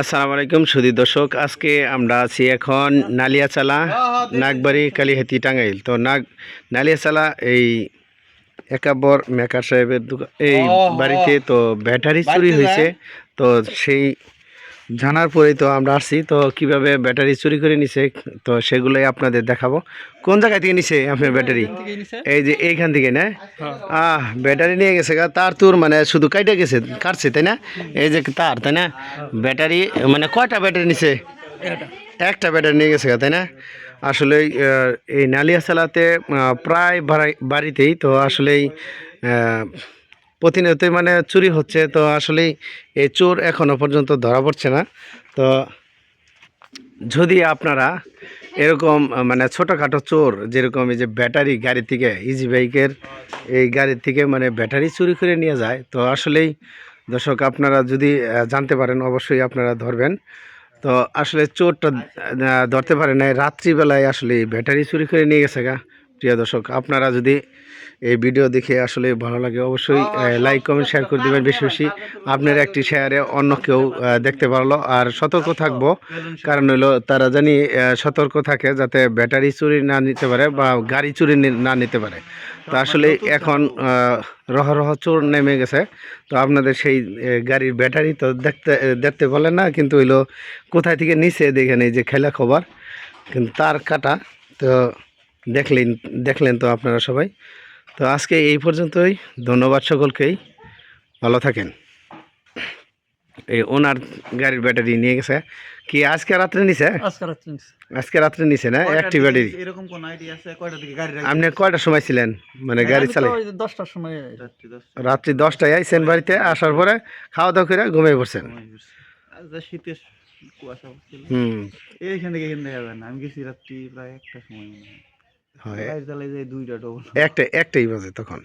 আসসালামু আলাইকুম সুদী দর্শক আজকে আমরা আছি এখন নালিয়াচালা নাগবাড়ি কালীহাতি টাঙ্গাইল। তো নাগ নালিয়াচালা এই একাবর মেকার সাহেবের এই বাড়িতে তো ব্যাটারি চুরি হয়েছে তো সেই জানার পরেই তো আমরা আসছি। তো কীভাবে ব্যাটারি চুরি করে নিছে তো সেগুলোই আপনাদের দেখাবো। কোন জায়গা থেকে নিছে আপনার ব্যাটারি? এই যে এইখান থেকে না? আহ ব্যাটারি নিয়ে গেছে গা তার তোর মানে শুধু কাইটে গেছে কাটছে তাই না? এই যে তার তাই না? ব্যাটারি মানে কয়টা ব্যাটারি নিছে? একটা ব্যাটারি নিয়ে গেছে গা তাই না? আসলে এই নালিয়া চালাতে প্রায় বাড়িতেই তো আসলেই প্রতিনিয়তই মানে চুরি হচ্ছে। তো আসলেই এই চোর এখনও পর্যন্ত ধরা পড়ছে না। তো যদি আপনারা এরকম মানে ছোটোখাটো চোর, যেরকম এই যে ব্যাটারি গাড়ি থেকে ইজি বাইকের এই গাড়ির থেকে মানে ব্যাটারি চুরি করে নিয়ে যায়, তো আসলেই দর্শক আপনারা যদি জানতে পারেন, অবশ্যই আপনারা ধরবেন। তো আসলে চোরটা ধরতে পারে না রাত্রিবেলায় আসলে ব্যাটারি চুরি করে নিয়ে গেছে গা। প্রিয় দর্শক আপনারা যদি এই ভিডিও দেখে আসলে ভালো লাগে অবশ্যই লাইক কমেন্ট শেয়ার করে দেবেন। বেশি বেশি আপনার একটি শেয়ারে অন্য কেউ দেখতে পারল। আর সতর্ক থাকব কারণ হলো তারা জানি সতর্ক থাকে যাতে ব্যাটারি চুরি না নিতে পারে বা গাড়ি চুরি না নিতে পারে। তো আসলে এখন রহ রহ চোর নেমে গেছে। তো আপনাদের সেই গাড়ির ব্যাটারি তো দেখতে দেখতে বলে না কিন্তু হইল কোথায় থেকে নিচে দেখে নেই যে খেলা খবর। কিন্তু তার কাটা তো দেখলেন দেখলেন তো আপনারা সবাই। তো আজকে এই পর্যন্তই ধন্যবাদ সকলকেই। ভালো থাকেন। এই ওনার গাড়ির ব্যাটারি নিয়ে গেছে। কি আজকে রাত্রে নিছে? আজকে রাত্রে নিছে। না? একটি ব্যাটারি এরকম কোন আইডিয়া আছে? কয়টা থেকে গাড়ি আপনি কয়টার সময় ছিলেন? মানে গাড়ি চালাই? দশটার সময় রাত্রি দশ রাত্রি দশটায় আইসেন বাড়িতে আসার পরে খাওয়া দাওয়া করে ঘুমিয়ে পড়ছেন। আজ যা শীতের কুয়াশা হুম। এইখান থেকে এখান দেখা যায় না। আমি গেছি রাত্রি প্রায় একটা সময় একটা একটাই বাজে তখন।